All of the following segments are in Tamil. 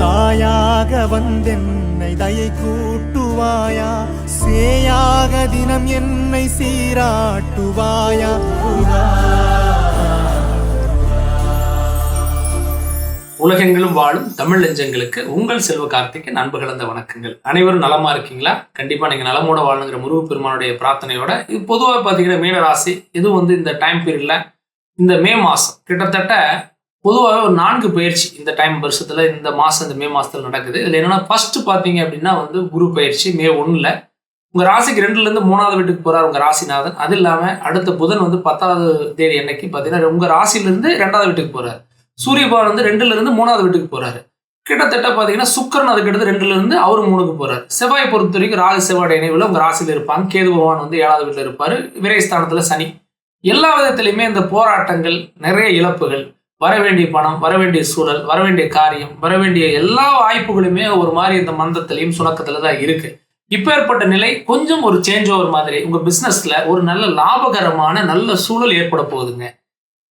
தாயாக வந்தென்னை தயை கூட்டுவாயா? சேயாக தினம் என்னை சீராட்டுவாயா? உலகெங்கிலும் வாழும் தமிழ் நெஞ்சங்களுக்கு உங்கள் செல்வ கார்த்திக்கு அன்பு கலந்த வணக்கங்கள். அனைவரும் நலமா இருக்கீங்களா? கண்டிப்பா நீங்க நலமோட வாழணுங்கிற முருக பெருமானுடைய பிரார்த்தனையோட இது பொதுவாக பார்த்தீங்கன்னா மீன ராசி இது வந்து இந்த டைம் பீரியட்ல இந்த மே மாசம். கிட்டத்தட்ட பொதுவாகவே ஒரு நான்கு பயிற்சி இந்த டைம் வருஷத்துல இந்த மாசம் இந்த மே மாசத்துல நடக்குது. இதுல என்னன்னா ஃபர்ஸ்ட் பாத்தீங்க அப்படின்னா வந்து குரு பயிற்சி மே ஒண்ணுல. உங்க ராசிக்கு ரெண்டுல இருந்து மூணாவது வீட்டுக்கு போறார் உங்க ராசிநாதன். அது இல்லாம அடுத்த புதன் வந்து பத்தாவது தேதி அன்னைக்கு பாத்தீங்கன்னா உங்க ராசியில இருந்து ரெண்டாவது வீட்டுக்கு போறாரு. சூரிய பகவான் வந்து ரெண்டுல இருந்து மூணாவது வீட்டுக்கு போறாரு. கிட்டத்தட்ட பாத்தீங்கன்னா சுக்கரன் அதுக்கு அடுத்து ரெண்டுல இருந்து மூணுக்கு போறாரு. செவ்வாய் பொறுத்த வரைக்கும் ராகு செவ்வாய் இணைவுல உங்க ராசியில இருப்பாங்க. கேது பகவான் வந்து ஏழாவது வீட்டுல இருப்பாரு. விரைஸ்தானத்துல சனி. எல்லா விதத்திலையுமே இந்த போராட்டங்கள் நிறைய இழப்புகள் வர வேண்டிய பணம் வர வேண்டிய சூழல் வர வேண்டிய காரியம் வர வேண்டிய எல்லா வாய்ப்புகளுமே ஒரு மாதிரி இந்த மந்தத்திலையும் சுணக்கத்துல தான் இருக்கு. இப்போ ஏற்பட்ட நிலை கொஞ்சம் ஒரு சேஞ்ச் ஓவர் மாதிரி. உங்க பிசினஸ்ல ஒரு நல்ல லாபகரமான நல்ல சூழல் ஏற்பட போகுதுங்க.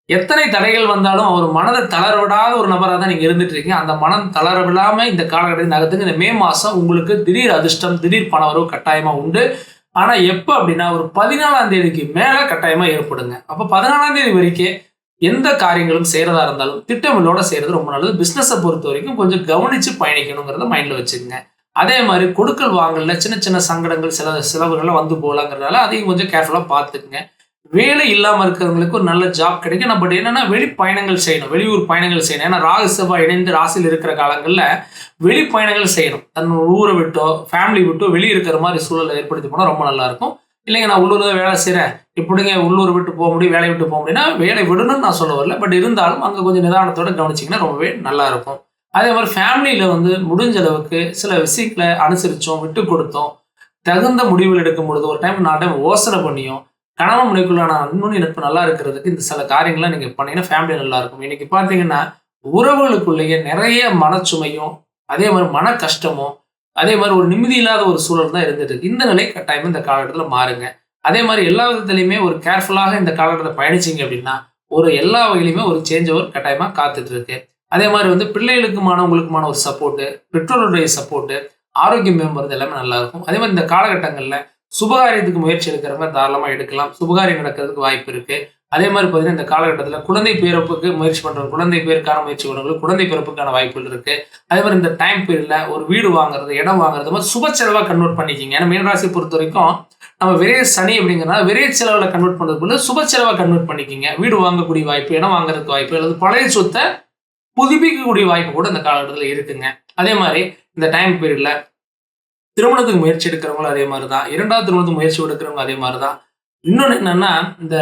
எத்தனை தடைகள் வந்தாலும் அவர் மனதை தளர விடாத ஒரு நபராக தான் நீங்க இருந்துட்டு இருக்கீங்க. அந்த மனம் தளரவிடாம இந்த காலகட்டத்தில் நகர்த்துக்கு இந்த மே மாசம் உங்களுக்கு திடீர் அதிர்ஷ்டம் திடீர் பணவரவு கட்டாயமா உண்டு. ஆனா எப்போ அப்படின்னா ஒரு பதினாலாம் தேதிக்கு மேல கட்டாயமா ஏற்படுங்க. அப்போ பதினாலாம் தேதி வரைக்கும் எந்த காரியங்களும் செய்கிறதா இருந்தாலும் திட்டமிடலோட செய்கிறது ரொம்ப நல்லது. பிஸ்னஸை பொறுத்த வரைக்கும் கொஞ்சம் கவனித்து பயணிக்கணுங்கிறத மைண்டில் வச்சுக்கோங்க. அதே மாதிரி கொடுக்கல் வாங்கல சின்ன சின்ன சங்கடங்கள் சில செலவுகள்லாம் வந்து போகலாங்கிறதால அதையும் கொஞ்சம் கேர்ஃபுல்லாக பார்த்துக்குங்க. வேலை இல்லாமல் இருக்கிறவங்களுக்கு ஒரு நல்ல ஜாப் கிடைக்கும். பட் என்னென்னா வெளி பயணங்கள் செய்யணும். வெளியூர் பயணங்கள் செய்யணும். ஏன்னா ராகு செவ்வாய் இணைந்து ராசியில் இருக்கிற காலங்களில் வெளி பயணங்கள் செய்யணும். தன் ஊரை விட்டோ ஃபேமிலி விட்டோ வெளியே இருக்கிற மாதிரி சூழலை ஏற்படுத்தி போனால் ரொம்ப நல்லாயிருக்கும் இல்லைங்க நான் உள்ளூர் தான் வேலை செய்கிறேன் இப்படிங்க உள்ளூர் விட்டு போக முடியும் வேலையை விட்டு போக முடியும்னா வேலை விடணும்னு நான் சொல்ல வரல. பட் இருந்தாலும் அங்கே கொஞ்சம் நிதானத்தோடு கவனிச்சிங்கன்னா ரொம்பவே நல்லாயிருக்கும் அதே மாதிரி ஃபேமிலியில் வந்து முடிஞ்ச அளவுக்கு சில விஷயங்களை அனுசரித்தோம் விட்டு கொடுத்தோம். தகுந்த முடிவுகள் எடுக்கும் பொழுது ஒரு டைம் நான் டைம் யோசனை பண்ணியும் கணவன் முனைக்குள்ளான அன்பும் இணைப்பு நல்லா இருக்கிறதுக்கு இந்த சில காரியங்கள்லாம் நீங்கள் பண்ணிங்கன்னா ஃபேமிலி நல்லா இருக்கும். இன்னைக்கு பார்த்தீங்கன்னா உறவுகளுக்குள்ளேயே நிறைய மனச்சுமையும் அதே மாதிரி மன கஷ்டமும் அதே மாதிரி ஒரு நிம்மதி இல்லாத ஒரு சூழல் தான் இருந்துட்டு இருக்கு இந்த நிலை கட்டாயம் இந்த காலகட்டத்தில் மாறுங்க. அதே மாதிரி எல்லா விதத்துலையுமே ஒரு கேர்ஃபுல்லாக இந்த காலகட்டத்தில் பயணிச்சிங்க அப்படின்னா ஒரு எல்லா வகையிலுமே ஒரு சேஞ்ச் ஓவர் கட்டாயமாக காத்துட்டு இருக்கு. அதே மாதிரி வந்து பிள்ளைகளுக்குமான உங்களுக்குமான ஒரு சப்போர்ட்டு பெற்றோருடைய சப்போர்ட்டு ஆரோக்கியம் மேம்படுறது எல்லாமே நல்லா இருக்கும். அதே மாதிரி இந்த காலகட்டங்களில் சுபகாரியத்துக்கு முயற்சி எடுக்கிறவங்க தாராளமாக எடுக்கலாம். சுபகாரியம் நடக்கிறதுக்கு வாய்ப்பு இருக்குது அதே மாதிரி பார்த்தீங்கன்னா இந்த காலகட்டத்தில் குழந்தை பிறப்புக்கு முயற்சி பண்ணுறவங்க குழந்தை பேருக்கான முயற்சி பண்ணுறவங்களுக்கு குழந்தை பிறப்புக்கான வாய்ப்புகள் இருக்கு. அதே மாதிரி இந்த டைம் பீரியடில் ஒரு வீடு வாங்குறது இடம் வாங்குறது மாதிரி சுப செலவாக கன்வெர்ட் பண்ணிக்கிங்க. ஏன்னா மீனராசி பொறுத்த வரைக்கும் நம்ம விரைய சனி அப்படிங்கிறனால விரைய செலவில் கன்வெர்ட் பண்ணுறதுக்குள்ள சுப செலவாக கன்வெர்ட் பண்ணிக்கிங்க. வீடு வாங்கக்கூடிய வாய்ப்பு இடம் வாங்குறதுக்கு வாய்ப்பு அல்லது பழைய சொத்தை புதுப்பிக்கக்கூடிய வாய்ப்பு கூட இந்த காலகட்டத்தில் இருக்குங்க. அதே மாதிரி இந்த டைம் பீரியடில் திருமணத்துக்கு முயற்சி எடுக்கிறவங்களும் அதே மாதிரி தான் இரண்டாவது திருமணத்துக்கு முயற்சி எடுக்கிறவங்க அதே மாதிரி தான் இன்னொன்று என்னென்னா இந்த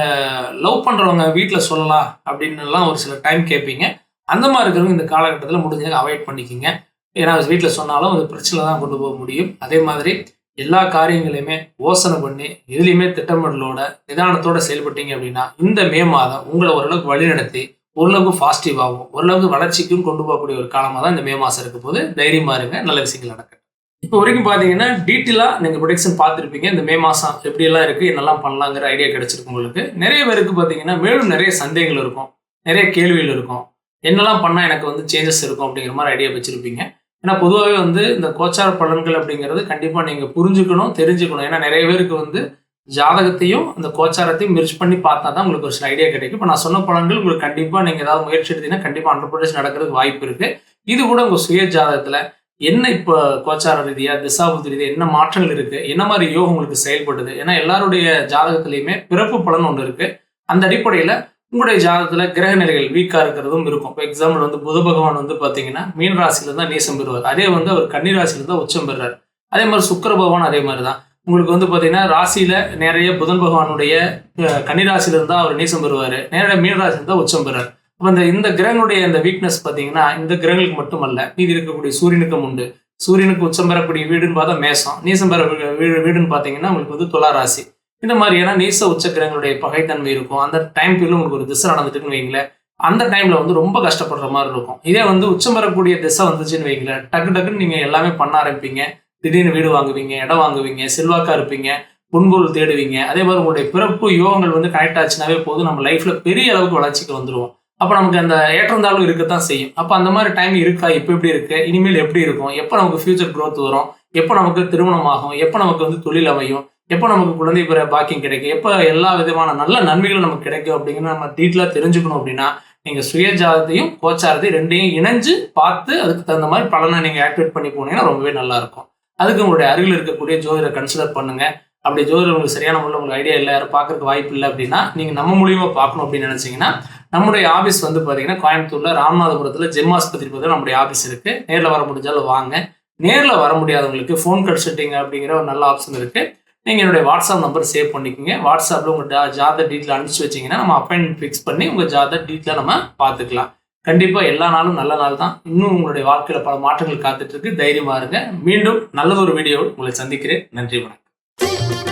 லவ் பண்ணுறவங்க வீட்டில் சொல்லலாம் அப்படின்னுலாம் ஒரு சில டைம் கேட்பீங்க அந்த மாதிரி இருக்கிறவங்க இந்த காலகட்டத்தில் முடிஞ்ச அவாய்ட் பண்ணிக்கிங்க. ஏன்னா வீட்டில் சொன்னாலும் அது பிரச்சனை தான் கொண்டு போக முடியும். அதே மாதிரி எல்லா காரியங்களையுமே யோசனை பண்ணி எதுலேயுமே திட்டமிடலோட நிதானத்தோட செயல்பட்டீங்க அப்படின்னா இந்த மே மாதம் உங்களை ஓரளவுக்கு வழிநடத்தி ஓரளவுக்கு பாசிட்டிவாகவும் ஓரளவுக்கு வளர்ச்சிக்கும் கொண்டு போகக்கூடிய ஒரு காலமாக தான் இந்த மே மாதம் இருக்க போது தைரியமாக இருங்க. நல்ல விஷயங்கள் நடக்கும் இப்போ வரைக்கும் பார்த்தீங்கன்னா டீட்டெயிலாக நீங்கள் ப்ரொடக்ஷன் பார்த்துருப்பீங்க. இந்த மே மாதம் எப்படியெல்லாம் இருக்குது என்னெல்லாம் பண்ணலாங்கிற ஐடியா கிடச்சிருக்கு உங்களுக்கு. நிறைய பேருக்கு பார்த்தீங்கன்னா மேலும் நிறைய சந்தேகங்கள் இருக்கும். நிறைய கேள்விகள் இருக்கும். என்னெல்லாம் பண்ணால் எனக்கு வந்து சேஞ்சஸ் இருக்கும் அப்படிங்கிற மாதிரி ஐடியா வச்சுருப்பீங்க. ஏன்னா பொதுவாகவே வந்து இந்த கோச்சார பலன்கள் அப்படிங்கிறது கண்டிப்பாக நீங்கள் புரிஞ்சுக்கணும் தெரிஞ்சுக்கணும். ஏன்னா நிறைய பேருக்கு வந்து ஜாதகத்தையும் அந்த கோச்சாரத்தையும் மிர்ச் பண்ணி பார்த்தா தான் உங்களுக்கு ஒரு சில ஐடியா கிடைக்கும். இப்போ நான் சொன்ன பலன்கள் உங்களுக்கு கண்டிப்பாக நீங்கள் ஏதாவது முயற்சி எடுத்தீங்கன்னா கண்டிப்பாக ஹண்ட்ரட் நடக்கிறதுக்கு வாய்ப்பு இருக்குது இது கூட உங்கள் சுய ஜாதகத்தில் என்ன இப்போ கோச்சார ரீதியாக திசாபுத்தி ரீதியாக என்ன மாற்றங்கள் இருக்குது என்ன மாதிரி யோகம் உங்களுக்கு செயல்படுது ஏன்னா எல்லாருடைய ஜாதகத்துலேயுமே பிறப்பு பலன் ஒன்று இருக்குது அந்த அடிப்படையில் உங்களுடைய ஜாதகத்தில் கிரக நிலைகள் வீக்காக இருக்கிறதும் இருக்கும். இப்போ எக்ஸாம்பிள் வந்து புத பகவான் வந்து பார்த்தீங்கன்னா மீன் ராசியில தான் நேசம் பெறுவார். அதே வந்து அவர் கன்னி ராசியில தான் உச்சம் பெறுறார். அதே மாதிரி சுக்கர பகவான் அதே மாதிரி தான். உங்களுக்கு வந்து பார்த்தீங்கன்னா ராசியில நிறைய புதன் பகவானுடைய கன்னி ராசியில அவர் நீசம் பெறுவார். நேரடியாக மீன் ராசியில் இருந்தா உச்சம் பெறார் அப்போ இந்த இந்த கிரகங்களுடைய இந்த வீக்னஸ் பார்த்தீங்கன்னா இந்த கிரகங்களுக்கு மட்டுமல்ல மீதி இருக்கக்கூடிய சூரியனுக்கும் உண்டு. சூரியனுக்கு உச்சம் பெறக்கூடிய வீடுன்னு பார்த்தா மேசம். நீசம் பெற வீடு வீடுன்னு பார்த்தீங்கன்னா உங்களுக்கு வந்து துலா ராசி. இந்த மாதிரியான நீச உச்ச கிரகங்களுடைய பகைத்தன்மை இருக்கும். அந்த டைம் பீரியட் உங்களுக்கு ஒரு திசை நடந்துட்டுன்னு வைங்களேன். அந்த டைம்ல வந்து ரொம்ப கஷ்டப்படுற மாதிரி இருக்கும். இதே வந்து உச்சம் பெறக்கூடிய திசை வந்துச்சுன்னு வைங்களேன். டக்கு டக்குன்னு நீங்க எல்லாமே பண்ண ஆரம்பிப்பீங்க. திடீர்னு வீடு வாங்குவீங்க இடம் வாங்குவீங்க செல்வாக்கா இருப்பீங்க புன்பொருள் தேடுவீங்க. அதே மாதிரி உங்களுடைய பிறப்பு யோகங்கள் வந்து கனெக்ட் ஆச்சுனாவே போதும். நம்ம லைஃப்ல பெரிய அளவுக்கு வளர்ச்சிக்கு வந்துருவோம். அப்போ நமக்கு அந்த ஏற்றந்தாழ்வு இருக்கத்தான் செய்யும். அப்போ அந்த மாதிரி டைம் இருக்கா? இப்போ எப்படி இருக்கு? இனிமேல் எப்படி இருக்கும்? எப்போ நமக்கு ஃபியூச்சர் க்ரோத் வரும்? எப்போ நமக்கு திருமணம் ஆகும் எப்போ நமக்கு வந்து தொழில் அமையும்? எப்போ நமக்கு குழந்தை பிற பாக்கியம் கிடைக்கும்? எப்போ எல்லா விதமான நல்ல நன்மைகளும் நமக்கு கிடைக்கும் அப்படிங்கிற நம்ம டீட்டெயிலாக தெரிஞ்சுக்கணும் அப்படின்னா நீங்கள் சுயஜாதத்தையும் கோச்சாரத்தையும் ரெண்டையும் இணைஞ்சு பார்த்து அதுக்கு தகுந்த மாதிரி பலனை நீங்கள் ஆக்டிவேட் பண்ணி போனீங்கன்னா ரொம்பவே நல்லா இருக்கும். அதுக்கு உங்களுடைய அருகில் இருக்கக்கூடிய ஜோதிடரை கன்சிடர் பண்ணுங்க. அப்படி ஜோதிடர் உங்களுக்கு சரியான முறையில் உங்களுக்கு ஐடியா இல்லை யாரும் பார்க்கறதுக்கு வாய்ப்பு இல்லை அப்படின்னா நீங்கள் நம்ம மூலியமாக பார்க்கணும் அப்படின்னு நினச்சிங்கன்னா நம்முடைய ஆஃபீஸ் வந்து பார்த்தீங்கன்னா கோயம்புத்தூரில் ராமநாதபுரத்தில் ஜெம் ஆஸ்பத்திரி பக்கத்தில் நம்முடைய ஆஃபீஸ் இருக்கு. நேரில் வர முடிஞ்சாலும் வாங்க. நேரில் வர முடியாதவங்களுக்கு ஃபோன் கன்சல்ட்டிங் அப்படிங்கிற ஒரு நல்ல ஆப்ஷன் இருக்கு. நீங்கள் என்னுடைய வாட்ஸ்அப் நம்பர் சேவ் பண்ணிக்கோங்க. வாட்ஸ்அப்பில் உங்கள் ஜா ஜாத டீட்டெயில் அனுப்பிச்சு வச்சீங்கன்னா நம்ம அப்பாயின்மெண்ட் ஃபிக்ஸ் பண்ணி உங்கள் ஜாத டீட்டெயிலாக நம்ம பார்த்துக்கலாம் கண்டிப்பாக எல்லா நாளும் நல்ல நாள் தான். இன்னும் உங்களுடைய வாழ்க்கையில் பல மாற்றங்கள் காத்துட்டு இருக்கு. இருங்க. மீண்டும் நல்லதொரு வீடியோவில் உங்களை சந்திக்கிறேன். நன்றி வணக்கம்.